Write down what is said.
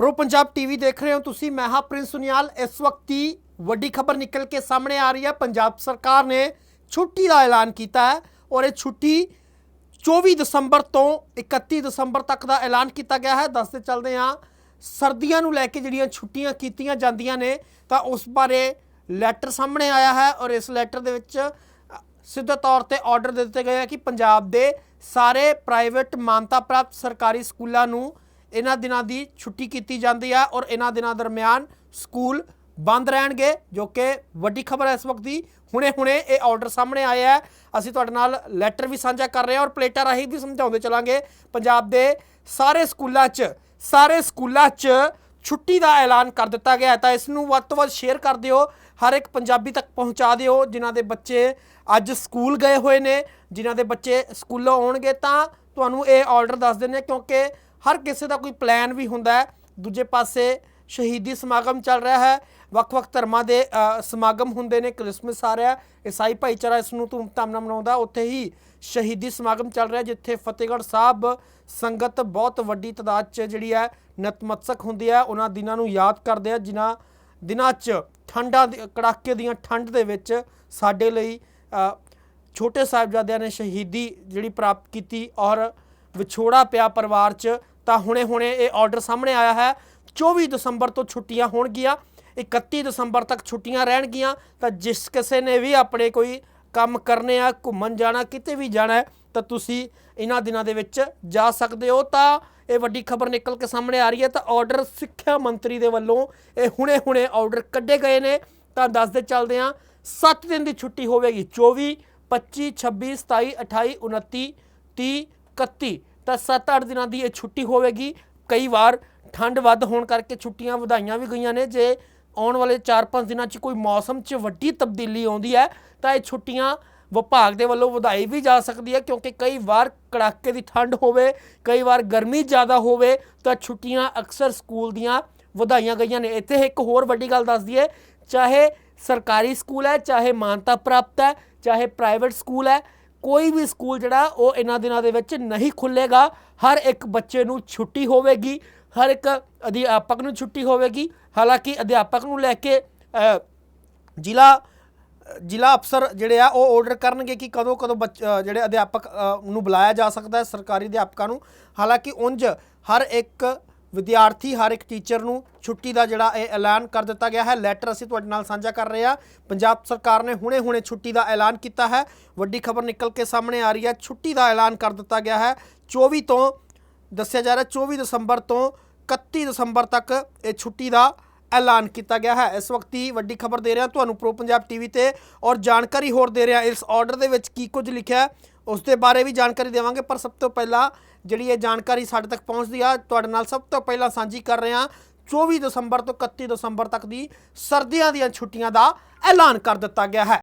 Pro Punjab TV ਦੇਖ ਰਹੇ ਹੋ ਤੁਸੀਂ, ਮੈਂ ਹਾਂ ਪ੍ਰਿੰਸ ਸੁਨਿਆਲ। ਇਸ ਵਕਤ ਦੀ ਵੱਡੀ ਖਬਰ ਨਿਕਲ ਕੇ ਸਾਹਮਣੇ ਆ ਰਹੀ ਹੈ। ਪੰਜਾਬ ਸਰਕਾਰ ਨੇ ਛੁੱਟੀ ਦਾ ਐਲਾਨ ਕੀਤਾ ਹੈ ਔਰ ਇਹ ਛੁੱਟੀ 24 ਦਸੰਬਰ ਤੋਂ 31 ਦਸੰਬਰ ਤੱਕ ਦਾ ਐਲਾਨ ਕੀਤਾ ਗਿਆ ਹੈ। ਦੱਸਦੇ ਚੱਲਦੇ ਹਾਂ, ਸਰਦੀਆਂ ਨੂੰ ਲੈ ਕੇ ਜਿਹੜੀਆਂ ਛੁੱਟੀਆਂ ਕੀਤੀਆਂ ਜਾਂਦੀਆਂ ਨੇ, ਤਾਂ ਉਸ ਬਾਰੇ ਲੈਟਰ ਸਾਹਮਣੇ ਆਇਆ ਹੈ ਔਰ ਇਸ ਲੈਟਰ ਦੇ ਵਿੱਚ ਸਿੱਧੇ ਤੌਰ ਤੇ ਆਰਡਰ ਦੇ ਦਿੱਤੇ ਗਏ ਹੈ ਕਿ ਪੰਜਾਬ ਦੇ ਸਾਰੇ ਪ੍ਰਾਈਵੇਟ ਮਾਨਤਾ ਪ੍ਰਾਪਤ ਸਰਕਾਰੀ ਸਕੂਲਾਂ ਨੂੰ ਇਹਨਾਂ ਦਿਨਾਂ ਦੀ ਛੁੱਟੀ ਕੀਤੀ ਜਾਂਦੀ ਹੈ ਔਰ ਇਹਨਾਂ ਦਿਨਾਂ ਦਰਮਿਆਨ ਸਕੂਲ ਬੰਦ ਰਹਿਣਗੇ, ਜੋ ਕਿ ਵੱਡੀ ਖਬਰ ਹੈ ਇਸ ਵਕਤ ਦੀ। ਹੁਣੇ-ਹੁਣੇ ਇਹ ਆਰਡਰ ਸਾਹਮਣੇ ਆਇਆ ਹੈ ਅਸੀਂ ਤੁਹਾਡੇ ਨਾਲ ਲੈਟਰ ਵੀ ਸਾਂਝਾ ਕਰ ਰਹੇ ਹਾਂ ਔਰ ਪਲੇਟਾਂ ਰਾਹੀਂ ਵੀ ਸਮਝਾਉਂਦੇ ਚਲਾਂਗੇ। ਪੰਜਾਬ ਦੇ ਸਾਰੇ ਸਕੂਲਾਂ 'ਚ, ਸਾਰੇ ਸਕੂਲਾਂ 'ਚ ਛੁੱਟੀ ਦਾ ਐਲਾਨ ਕਰ ਦਿੱਤਾ ਗਿਆ ਹੈ। ਤਾਂ ਇਸ ਨੂੰ ਵੱਧ ਤੋਂ ਵੱਧ ਸ਼ੇਅਰ ਕਰ ਦਿਓ। ਹਰ ਇੱਕ ਪੰਜਾਬੀ ਤੱਕ ਪਹੁੰਚਾ ਦਿਓ। ਜਿਨ੍ਹਾਂ ਦੇ ਬੱਚੇ ਅੱਜ ਸਕੂਲ ਗਏ ਹੋਏ ਨੇ, ਜਿਨ੍ਹਾਂ ਦੇ ਬੱਚੇ ਸਕੂਲੋਂ ਆਉਣਗੇ, ਤਾਂ ਤੁਹਾਨੂੰ ਇਹ ਆਰਡਰ ਦੱਸ ਦਿੰਦੇ ਕਿਉਂਕਿ ਹਰ ਕਿਸੇ ਦਾ ਕੋਈ ਪਲਾਨ ਵੀ ਹੁੰਦਾ ਹੈ। ਦੂਜੇ ਪਾਸੇ ਸ਼ਹੀਦੀ ਸਮਾਗਮ ਚੱਲ ਰਿਹਾ ਹੈ। ਵੱਖ-ਵੱਖ ਧਰਮਾਂ ਦੇ ਸਮਾਗਮ ਹੁੰਦੇ ਨੇ, ਕ੍ਰਿਸਮਸ ਆ ਰਿਹਾ ਈਸਾਈ ਭਾਈਚਾਰਾ ਇਸ ਨੂੰ ਧੂਮਧਾਮ ਨਾਲ ਮਨਾਉਂਦਾ ਉੱਥੇ ਹੀ ਸ਼ਹੀਦੀ ਸਮਾਗਮ ਚੱਲ ਰਿਹਾ ਜਿੱਥੇ ਫਤਿਹਗੜ੍ਹ ਸਾਹਿਬ ਸੰਗਤ ਬਹੁਤ ਵੱਡੀ ਤਾਦਾਦ 'ਚ ਜਿਹੜੀ ਹੈ, ਨਤਮਸਤਕ ਹੁੰਦੀ ਹੈ। ਉਹਨਾਂ ਦਿਨਾਂ ਨੂੰ ਯਾਦ ਕਰਦੇ ਆ, ਜਿਨ੍ਹਾਂ ਦਿਨਾਂ 'ਚ ਠੰਡਾਂ ਦੀ, ਕੜਾਕੇ ਦੀਆਂ ਠੰਡ ਦੇ ਵਿੱਚ ਸਾਡੇ ਲਈ ਛੋਟੇ ਸਾਹਿਬਜ਼ਾਦਿਆਂ ਨੇ ਸ਼ਹੀਦੀ ਜਿਹੜੀ ਪ੍ਰਾਪਤ ਕੀਤੀ ਔਰ ਵਿਛੋੜਾ ਪਿਆ ਪਰਿਵਾਰ 'ਚ ਤਾਂ ਹੁਣੇ-ਹੁਣੇ ਇਹ ਆਰਡਰ ਸਾਹਮਣੇ ਆਇਆ ਹੈ। 24 ਦਸੰਬਰ ਤੋਂ ਛੁੱਟੀਆਂ ਹੋਣਗੀਆਂ 31 ਦਸੰਬਰ ਤੱਕ ਛੁੱਟੀਆਂ ਰਹਿਣਗੀਆਂ, ਤਾਂ ਜਿਸ ਕਿਸੇ ਨੇ ਵੀ ਆਪਣੇ ਕੋਈ ਕੰਮ ਕਰਨੇ ਆ, ਘੁੰਮਣ ਜਾਣਾ, ਕਿਤੇ ਵੀ ਜਾਣਾ ਤਾਂ ਤੁਸੀਂ ਇਹਨਾਂ ਦਿਨਾਂ ਦੇ ਵਿੱਚ ਜਾ ਸਕਦੇ ਹੋ। ਤਾਂ ਇਹ ਵੱਡੀ ਖਬਰ ਨਿਕਲ ਕੇ ਸਾਹਮਣੇ ਆ ਰਹੀ ਹੈ, ਤਾਂ ਆਰਡਰ ਸਿੱਖਿਆ ਮੰਤਰੀ ਦੇ ਵੱਲੋਂ ਇਹ ਹੁਣੇ-ਹੁਣੇ ਆਰਡਰ ਕੱਢੇ ਗਏ ਨੇ। ਤਾਂ ਦੱਸਦੇ ਚੱਲਦੇ ਹਾਂ 7 ਦਿਨ ਦੀ ਛੁੱਟੀ ਹੋਵੇਗੀ 24 25 26 27 28 29 30 31 ਤਾਂ 7-8 ਦਿਨਾਂ ਦੀ ਇਹ ਛੁੱਟੀ ਹੋਵੇਗੀ। ਕਈ ਵਾਰ ਠੰਡ ਵੱਧ ਹੋਣ ਕਰਕੇ ਛੁੱਟੀਆਂ ਵਧਾਈਆਂ ਵੀ ਗਈਆਂ ਨੇ। ਜੇ ਆਉਣ ਵਾਲੇ 4-5 ਦਿਨਾਂ 'ਚ ਕੋਈ ਮੌਸਮ 'ਚ ਵੱਡੀ ਤਬਦੀਲੀ ਆਉਂਦੀ ਹੈ, ਤਾਂ ਇਹ ਛੁੱਟੀਆਂ ਵਿਭਾਗ ਦੇ ਵੱਲੋਂ ਵਧਾਈ ਵੀ ਜਾ ਸਕਦੀ ਹੈ, ਕਿਉਂਕਿ ਕਈ ਵਾਰ ਕੜਾਕੇ ਦੀ ਠੰਡ ਹੋਵੇ, ਕਈ ਵਾਰ ਗਰਮੀ ਜ਼ਿਆਦਾ ਹੋਵੇ, ਤਾਂ ਛੁੱਟੀਆਂ ਅਕਸਰ ਸਕੂਲ ਦੀਆਂ ਵਧਾਈਆਂ ਗਈਆਂ ਨੇ। ਇੱਥੇ ਇੱਕ ਹੋਰ ਵੱਡੀ ਗੱਲ ਦੱਸ ਦਈਏ ਚਾਹੇ ਸਰਕਾਰੀ ਸਕੂਲ ਹੈ, ਚਾਹੇ ਮਾਨਤਾ ਪ੍ਰਾਪਤ ਹੈ, ਚਾਹੇ ਪ੍ਰਾਈਵੇਟ ਸਕੂਲ ਹੈ ਕੋਈ ਵੀ ਸਕੂਲ ਜਿਹੜਾ, ਉਹ ਇਹਨਾਂ ਦਿਨਾਂ ਦੇ ਵਿੱਚ ਨਹੀਂ ਖੁੱਲੇਗਾ ਹਰ ਇੱਕ ਬੱਚੇ ਨੂੰ ਛੁੱਟੀ ਹੋਵੇਗੀ, ਹਰ ਇੱਕ ਅਧਿਆਪਕ ਨੂੰ ਛੁੱਟੀ ਹੋਵੇਗੀ। ਹਾਲਾਂਕਿ ਅਧਿਆਪਕ ਨੂੰ ਲੈ ਕੇ ਜ਼ਿਲ੍ਹਾ ਜ਼ਿਲ੍ਹਾ ਅਫਸਰ ਜਿਹੜੇ ਆ, ਉਹ ਆਰਡਰ ਕਰਨਗੇ ਕਿ ਕਦੋਂ ਕਦੋਂ ਬੱਚ- ਜਿਹੜੇ ਅਧਿਆਪਕ ਨੂੰ ਬੁਲਾਇਆ ਜਾ ਸਕਦਾ ਹੈ ਸਰਕਾਰੀ ਅਧਿਆਪਕਾਂ ਨੂੰ। ਹਾਲਾਂਕਿ ਉਂਝ ਹਰ ਇੱਕ ਵਿਦਿਆਰਥੀ ਹਰ ਇੱਕ ਟੀਚਰ ਨੂੰ ਛੁੱਟੀ ਦਾ ਜਿਹੜਾ ਇਹ ਐਲਾਨ ਕਰ ਦਿੱਤਾ ਗਿਆ ਹੈ। ਲੈਟਰ ਅਸੀਂ ਤੁਹਾਡੇ ਨਾਲ ਸਾਂਝਾ ਕਰ ਰਹੇ ਹਾਂ। ਪੰਜਾਬ ਸਰਕਾਰ ਨੇ ਹੁਣੇ-ਹੁਣੇ ਛੁੱਟੀ ਦਾ ਐਲਾਨ ਕੀਤਾ ਹੈ। ਵੱਡੀ ਖਬਰ ਨਿਕਲ ਕੇ ਸਾਹਮਣੇ ਆ ਰਹੀ ਹੈ। ਛੁੱਟੀ ਦਾ ਐਲਾਨ ਕਰ ਦਿੱਤਾ ਗਿਆ ਹੈ। 24 ਤੋਂ ਦੱਸਿਆ ਜਾ ਰਿਹਾ 24 ਦਸੰਬਰ ਤੋਂ 31 ਦਸੰਬਰ ਤੱਕ ਇਹ ਛੁੱਟੀ ਦਾ ਐਲਾਨ ਕੀਤਾ ਗਿਆ ਹੈ। ਇਸ ਵਕਤ ਹੀ ਵੱਡੀ ਖਬਰ ਦੇ ਰਿਹਾ, ਤੁਹਾਨੂੰ ਪ੍ਰੋ ਪੰਜਾਬ ਟੀਵੀ ਤੇ ਔਰ ਜਾਣਕਾਰੀ ਹੋਰ ਦੇ ਰਿਹਾ। ਇਸ ਆਰਡਰ ਦੇ ਵਿੱਚ ਕੀ ਕੁਝ ਲਿਖਿਆ ਉਸ ਦੇ ਬਾਰੇ ਵੀ ਜਾਣਕਾਰੀ ਦੇਵਾਂਗੇ, ਪਰ ਸਭ ਤੋਂ ਪਹਿਲਾਂ ਜਿਹੜੀ ਇਹ ਜਾਣਕਾਰੀ ਸਾਡੇ ਤੱਕ ਪਹੁੰਚਦੀ ਆ, ਤੁਹਾਡੇ ਨਾਲ ਸਭ ਤੋਂ ਪਹਿਲਾਂ ਸਾਂਝੀ ਕਰ ਰਹੇ ਹਾਂ 24 ਦਸੰਬਰ ਤੋਂ 31 ਦਸੰਬਰ ਤੱਕ ਦੀ ਸਰਦੀਆਂ ਦੀਆਂ ਛੁੱਟੀਆਂ ਦਾ ਐਲਾਨ ਕਰ ਦਿੱਤਾ ਗਿਆ ਹੈ।